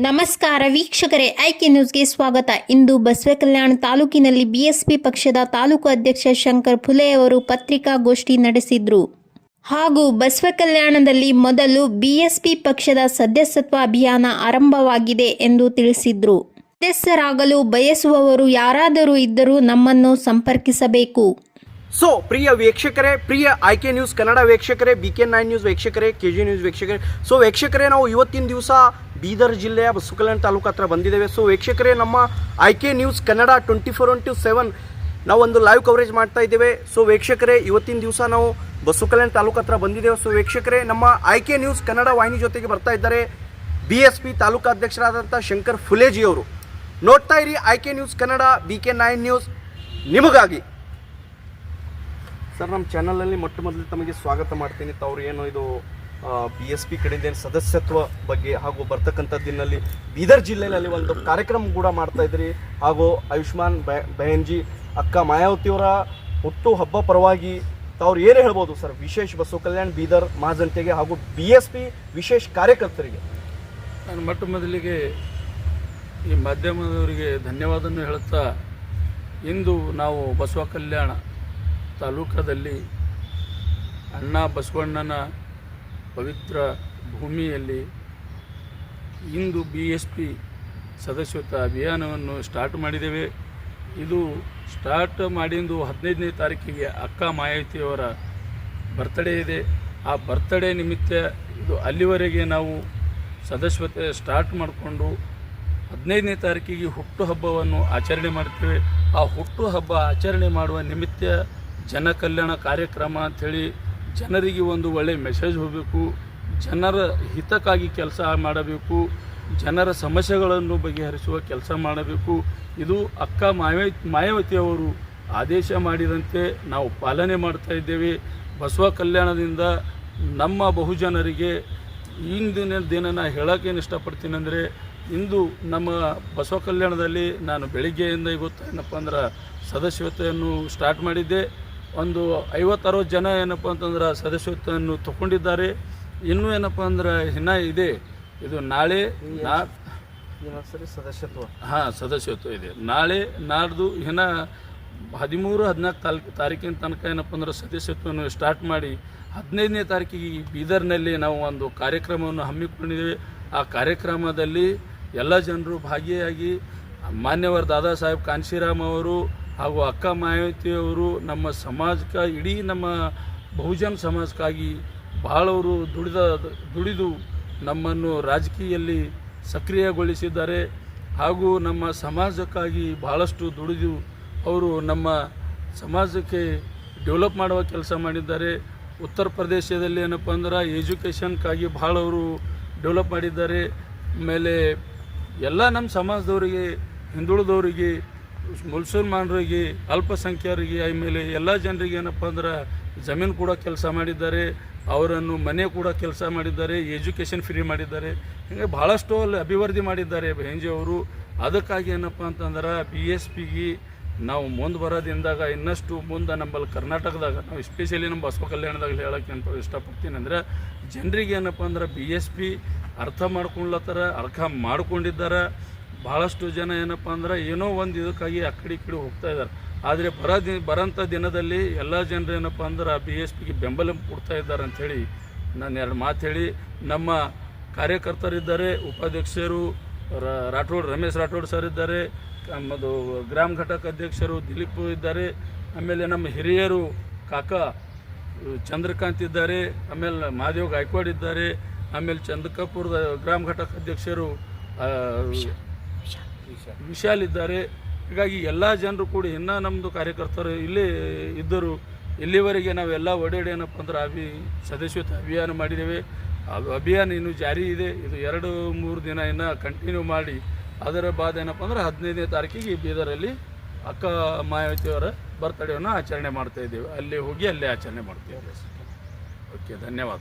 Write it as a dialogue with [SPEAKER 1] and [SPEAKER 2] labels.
[SPEAKER 1] ನಮಸ್ಕಾರ ವೀಕ್ಷಕರೇ ಐಕೆ ನ್ಯೂಸ್ಗೆ ಸ್ವಾಗತ. ಇಂದು ಬಸವಕಲ್ಯಾಣ ತಾಲೂಕಿನಲ್ಲಿ ಬಿಎಸ್ಪಿ ಪಕ್ಷದ ತಾಲೂಕು ಅಧ್ಯಕ್ಷ ಶಂಕರ್ ಫುಲೆ ಅವರು ಪತ್ರಿಕಾಗೋಷ್ಠಿ ನಡೆಸಿದ್ರು. ಹಾಗೂ ಬಸವಕಲ್ಯಾಣದಲ್ಲಿ ಮೊದಲು ಬಿಎಸ್ಪಿ ಪಕ್ಷದ ಸದಸ್ಯತ್ವ ಅಭಿಯಾನ ಆರಂಭವಾಗಿದೆ ಎಂದು ತಿಳಿಸಿದ್ರು. ಸದಸ್ಯರಾಗಲು ಬಯಸುವವರು ಯಾರಾದರೂ ಇದ್ದರೂ ನಮ್ಮನ್ನು ಸಂಪರ್ಕಿಸಬೇಕು.
[SPEAKER 2] ಸೊ ಪ್ರಿಯ ವೀಕ್ಷಕರೇ, ಪ್ರಿಯ ಆಯ್ಕೆ ನ್ಯೂಸ್ ಕನ್ನಡ ವೀಕ್ಷಕರೇ ಬಿ ಕೆ ನೈನ್ ನ್ಯೂಸ್ ವೀಕ್ಷಕರೇ ಕೆ ಜಿ ನ್ಯೂಸ್ ವೀಕ್ಷಕರೇ. ಸೊ ವೀಕ್ಷಕರೇ, ನಾವು ಇವತ್ತಿನ ದಿವಸ ಬೀದರ್ ಜಿಲ್ಲೆಯ ಬಸುಕಲ್ಯಾಣ ತಾಲೂಕು ಹತ್ರ ಬಂದಿದ್ದೇವೆ. ಸೊ ವೀಕ್ಷಕರೇ, ನಮ್ಮ I news Kannada twenty four into seven ನಾವು ಒಂದು ಲೈವ್ ಕವರೇಜ್ ಮಾಡ್ತಾ ಇದ್ದೇವೆ. ಸೊ ವೀಕ್ಷಕರೇ, ಇವತ್ತಿನ ದಿವಸ ನಾವು ಬಸುಕಲ್ಯಾಣ ತಾಲೂಕು ಹತ್ರ ಬಂದಿದ್ದೇವೆ. ಸೊ ವೀಕ್ಷಕರೇ, ನಮ್ಮ ಐ ನ್ಯೂಸ್ ಕನ್ನಡ ವಾಹಿನಿ ಜೊತೆಗೆ ಬರ್ತಾ ಇದ್ದಾರೆ ಬಿ ಎಸ್ ಪಿ ತಾಲೂಕು ಅಧ್ಯಕ್ಷರಾದಂಥ ಶಂಕರ್ ಫುಲೇಜಿ ಅವರು. ನೋಡ್ತಾ ಇರಿ I news Kannada B K nine news ನಿಮಗಾಗಿ. ಸರ್, ನಮ್ಮ ಚಾನಲಲ್ಲಿ ಮೊಟ್ಟ ಮೊದಲು ತಮಗೆ ಸ್ವಾಗತ ಮಾಡ್ತೀನಿ. ತಾವ್ರು ಏನು ಇದು ಬಿ ಎಸ್ ಪಿ ಕಡೆಯಿಂದ ಸದಸ್ಯತ್ವ ಬಗ್ಗೆ ಹಾಗೂ ಬರ್ತಕ್ಕಂಥ ದಿನಲ್ಲಿ ಬೀದರ್ ಜಿಲ್ಲೆಯಲ್ಲಿ ಒಂದು ಕಾರ್ಯಕ್ರಮ ಕೂಡ ಮಾಡ್ತಾ ಇದ್ರಿ. ಹಾಗೂ ಆಯುಷ್ಮಾನ್ ಬೆಹನ್ಜಿ, ಅಕ್ಕ ಮಾಯಾವತಿಯವರ ಹುಟ್ಟು ಹಬ್ಬ ಪರವಾಗಿ ತಾವ್ರು ಏನು ಹೇಳ್ಬೋದು ಸರ್, ವಿಶೇಷ ಬಸವ ಕಲ್ಯಾಣ್, ಬೀದರ್ ಮಹಾಜನತೆಗೆ ಹಾಗೂ ಬಿ ಎಸ್ ಪಿ ವಿಶೇಷ ಕಾರ್ಯಕರ್ತರಿಗೆ.
[SPEAKER 3] ನಾನು ಮೊಟ್ಟ ಮೊದಲಿಗೆ ಈ ಮಾಧ್ಯಮದವರಿಗೆ ಧನ್ಯವಾದವನ್ನು ಹೇಳುತ್ತಾ, ಇಂದು ನಾವು ಬಸವ ಕಲ್ಯಾಣ ತಾಲೂಕದಲ್ಲಿ ಅಣ್ಣ ಬಸವಣ್ಣನ ಪವಿತ್ರ ಭೂಮಿಯಲ್ಲಿ ಇಂದು ಬಿ ಎಸ್ ಪಿ ಸದಸ್ಯತ್ವ ಅಭಿಯಾನವನ್ನು ಸ್ಟಾರ್ಟ್ ಮಾಡಿದ್ದೇವೆ. ಇದು ಸ್ಟಾರ್ಟ್ ಮಾಡಿದ್ದು ಹದಿನೈದನೇ ತಾರೀಕಿಗೆ ಅಕ್ಕ ಮಾಯಾವತಿಯವರ ಬರ್ತಡೇ ಇದೆ. ಆ ಬರ್ತಡೇ ನಿಮಿತ್ತ ಇದು ಅಲ್ಲಿವರೆಗೆ ನಾವು ಸದಸ್ಯತೆ ಸ್ಟಾರ್ಟ್ ಮಾಡಿಕೊಂಡು ಹದಿನೈದನೇ ತಾರೀಕಿಗೆ ಹುಟ್ಟುಹಬ್ಬವನ್ನು ಆಚರಣೆ ಮಾಡ್ತೇವೆ. ಆ ಹುಟ್ಟುಹಬ್ಬ ಆಚರಣೆ ಮಾಡುವ ನಿಮಿತ್ತ ಜನಕಲ್ಯಾಣ ಕಾರ್ಯಕ್ರಮ ಅಂಥೇಳಿ ಜನರಿಗೆ ಒಂದು ಒಳ್ಳೆಯ ಮೆಸೇಜ್ ಹೋಗಬೇಕು, ಜನರ ಹಿತಕ್ಕಾಗಿ ಕೆಲಸ ಮಾಡಬೇಕು, ಜನರ ಸಮಸ್ಯೆಗಳನ್ನು ಬಗೆಹರಿಸುವ ಕೆಲಸ ಮಾಡಬೇಕು. ಇದು ಅಕ್ಕ ಮಾಯ ಮಾಯಾವತಿಯವರು ಆದೇಶ ಮಾಡಿದಂತೆ ನಾವು ಪಾಲನೆ ಮಾಡ್ತಾ ಇದ್ದೇವೆ. ಬಸವ ಕಲ್ಯಾಣದಿಂದ ನಮ್ಮ ಬಹುಜನರಿಗೆ ಇಂದಿನ ದಿನ ನಾನು ಹೇಳೋಕ್ಕೇನು ಇಷ್ಟಪಡ್ತೀನಿ ಅಂದರೆ, ಇಂದು ನಮ್ಮ ಬಸವ ಕಲ್ಯಾಣದಲ್ಲಿ ನಾನು ಬೆಳಿಗ್ಗೆಯಿಂದ ಇವತ್ತು ಏನಪ್ಪ ಅಂದ್ರೆ ಸದಸ್ಯತೆಯನ್ನು ಸ್ಟಾರ್ಟ್ ಮಾಡಿದ್ದೆ. ಒಂದು ಐವತ್ತರವತ್ತು ಜನ ಏನಪ್ಪ ಅಂತಂದ್ರೆ ಸದಸ್ಯತ್ವವನ್ನು ತಗೊಂಡಿದ್ದಾರೆ. ಇನ್ನೂ ಏನಪ್ಪ ಅಂದ್ರೆ ಇನ್ನೂ ಇದೆ. ಇದು ನಾಳೆ ನಾ
[SPEAKER 2] ಸದಸ್ಯತ್ವ.
[SPEAKER 3] ಹಾಂ ಸದಸ್ಯತ್ವ ಇದೆ. ನಾಳೆ ನಾಡ್ದು ಇನ್ನು ಹದಿಮೂರು ಹದಿನಾಲ್ಕು ತಾಲೂಕು ತಾರೀಕಿನ ತನಕ ಏನಪ್ಪ ಅಂದ್ರೆ ಸದಸ್ಯತ್ವವನ್ನು ಸ್ಟಾರ್ಟ್ ಮಾಡಿ ಹದಿನೈದನೇ ತಾರೀಕಿಗೆ ಈ ಬೀದರ್ನಲ್ಲಿ ನಾವು ಒಂದು ಕಾರ್ಯಕ್ರಮವನ್ನು ಹಮ್ಮಿಕೊಂಡಿದ್ದೇವೆ. ಆ ಕಾರ್ಯಕ್ರಮದಲ್ಲಿ ಎಲ್ಲ ಜನರು ಭಾಗಿಯಾಗಿ ಮಾನ್ಯವರ ದಾದಾ ಸಾಹೇಬ್ ಕಾನ್ಶಿರಾಮ್ ಅವರು ಹಾಗೂ ಅಕ್ಕ ಮಾಯಾವತಿಯವರು ನಮ್ಮ ಸಮಾಜಕ್ಕೆ, ಇಡೀ ನಮ್ಮ ಬಹುಜನ ಸಮಾಜಕ್ಕಾಗಿ ಬಹಳವರು ದುಡಿದ, ದುಡಿದು ನಮ್ಮನ್ನು ರಾಜಕೀಯದಲ್ಲಿ ಸಕ್ರಿಯಗೊಳಿಸಿದ್ದಾರೆ. ಹಾಗೂ ನಮ್ಮ ಸಮಾಜಕ್ಕಾಗಿ ಬಹಳಷ್ಟು ದುಡಿದು ಅವರು ನಮ್ಮ ಸಮಾಜಕ್ಕೆ ಡೆವಲಪ್ ಮಾಡುವ ಕೆಲಸ ಮಾಡಿದ್ದಾರೆ. ಉತ್ತರ ಪ್ರದೇಶದಲ್ಲಿ ಏನಪ್ಪ ಅಂದ್ರೆ ಎಜುಕೇಷನ್ಗಾಗಿ ಭಾಳ ಅವರು ಡೆವಲಪ್ ಮಾಡಿದ್ದಾರೆ. ಆಮೇಲೆ ಎಲ್ಲ ನಮ್ಮ ಸಮಾಜದವರಿಗೆ, ಹಿಂದುಳಿದವರಿಗೆ ಮುಸಲ್ಮಾನರಿಗೆ ಅಲ್ಪಸಂಖ್ಯರಿಗೆ ಆಮೇಲೆ ಎಲ್ಲ ಜನರಿಗೆ ಏನಪ್ಪ ಅಂದ್ರೆ ಜಮೀನು ಕೂಡ ಕೆಲಸ ಮಾಡಿದ್ದಾರೆ, ಅವರನ್ನು ಮನೆ ಕೂಡ ಕೆಲಸ ಮಾಡಿದ್ದಾರೆ, ಎಜುಕೇಷನ್ ಫ್ರೀ ಮಾಡಿದ್ದಾರೆ. ಹೀಗೆ ಭಾಳಷ್ಟು ಅಲ್ಲಿ ಅಭಿವೃದ್ಧಿ ಮಾಡಿದ್ದಾರೆ ಅವರು. ಅದಕ್ಕಾಗಿ ಏನಪ್ಪ ಅಂತಂದ್ರೆ ಬಿ ಎಸ್ ಪಿಗೆ ನಾವು ಮುಂದೆ ಬರೋದಿಂದಾಗ, ಇನ್ನಷ್ಟು ಮುಂದೆ ನಮ್ಮಲ್ಲಿ ಕರ್ನಾಟಕದಾಗ, ನಾವು ಎಸ್ಪೆಷಲಿ ನಮ್ಮ ಬಸವ ಕಲ್ಯಾಣದಾಗ ಹೇಳಕ್ಕೆ ಅಂತ ಇಷ್ಟಪಡ್ತೀನಿ ಅಂದ್ರೆ, ಜನರಿಗೆ ಏನಪ್ಪ ಅಂದ್ರೆ ಬಿ ಎಸ್ ಪಿ ಅರ್ಥ ಮಾಡ್ಕೊಳ್ಲತ್ತಾರ ಅರ್ಥ ಮಾಡ್ಕೊಂಡಿದ್ದಾರೆ. ಭಾಳಷ್ಟು ಜನ ಏನಪ್ಪ ಅಂದ್ರೆ ಏನೋ ಒಂದು ಇದಕ್ಕಾಗಿ ಆ ಕಡೆ ಹೋಗ್ತಾ ಇದ್ದಾರೆ. ಆದರೆ ಬರ ದಿನ ಬರೋಂಥ ದಿನದಲ್ಲಿ ಎಲ್ಲ ಜನರು ಏನಪ್ಪ ಅಂದ್ರೆ ಬಿ ಎಸ್ ಪಿಗೆ ಬೆಂಬಲ ಕೊಡ್ತಾ ಇದ್ದಾರೆ ಅಂಥೇಳಿ ನಾನು ಎರಡು ಮಾತು ಹೇಳಿ. ನಮ್ಮ ಕಾರ್ಯಕರ್ತರಿದ್ದಾರೆ ಉಪಾಧ್ಯಕ್ಷರು ರಾಠೋಡ್ ರಮೇಶ್ ರಾಠೋಡ್ ಸರ್ ಇದ್ದಾರೆ ನಮ್ಮದು ಗ್ರಾಮ ಘಟಕ ಅಧ್ಯಕ್ಷರು ದಿಲೀಪ್ ಇದ್ದಾರೆ ಆಮೇಲೆ ನಮ್ಮ ಹಿರಿಯರು ಕಾಕಾ ಚಂದ್ರಕಾಂತ್ ಇದ್ದಾರೆ ಆಮೇಲೆ ಮಹಾದೇವ್ ಗಾಯಕ್ವಾಡ್ ಇದ್ದಾರೆ ಆಮೇಲೆ ಚಂದ್ರಕಾಪುರದ ಗ್ರಾಮ ಘಟಕ ಅಧ್ಯಕ್ಷರು ಆ, ವಿಶಾಲ್ ಇದ್ದಾರೆ ಹೀಗಾಗಿ ಎಲ್ಲ ಜನರು ಕೂಡ, ಇನ್ನೂ ನಮ್ಮದು ಕಾರ್ಯಕರ್ತರು ಇಲ್ಲಿ ಇದ್ದರು, ಇಲ್ಲಿವರೆಗೆ ನಾವೆಲ್ಲ ಒಡೆಡೆ ಏನಪ್ಪ ಅಂದ್ರೆ ಅಭಿ, ಸದಸ್ಯತ್ವ ಅಭಿಯಾನ ಮಾಡಿದ್ದೇವೆ. ಅಭಿಯಾನ ಇನ್ನೂ ಜಾರಿ ಇದೆ. ಇದು ಎರಡು, ಮೂರು ದಿನ ಇನ್ನು ಕಂಟಿನ್ಯೂ ಮಾಡಿ, ಅದರ ಬಾದ ಏನಪ್ಪ ಅಂದ್ರೆ ಹದಿನೈದನೇ ತಾರೀಕಿಗೆ ಬೀದರಲ್ಲಿ ಅಕ್ಕ ಮಾಯಾವತಿಯವರ ಬರ್ತಡೇವನ್ನು ಆಚರಣೆ ಮಾಡ್ತಾ ಇದ್ದೇವೆ. ಅಲ್ಲಿ ಹೋಗಿ ಅಲ್ಲೇ ಆಚರಣೆ ಮಾಡ್ತೇವೆ ಓಕೆ, ಧನ್ಯವಾದ.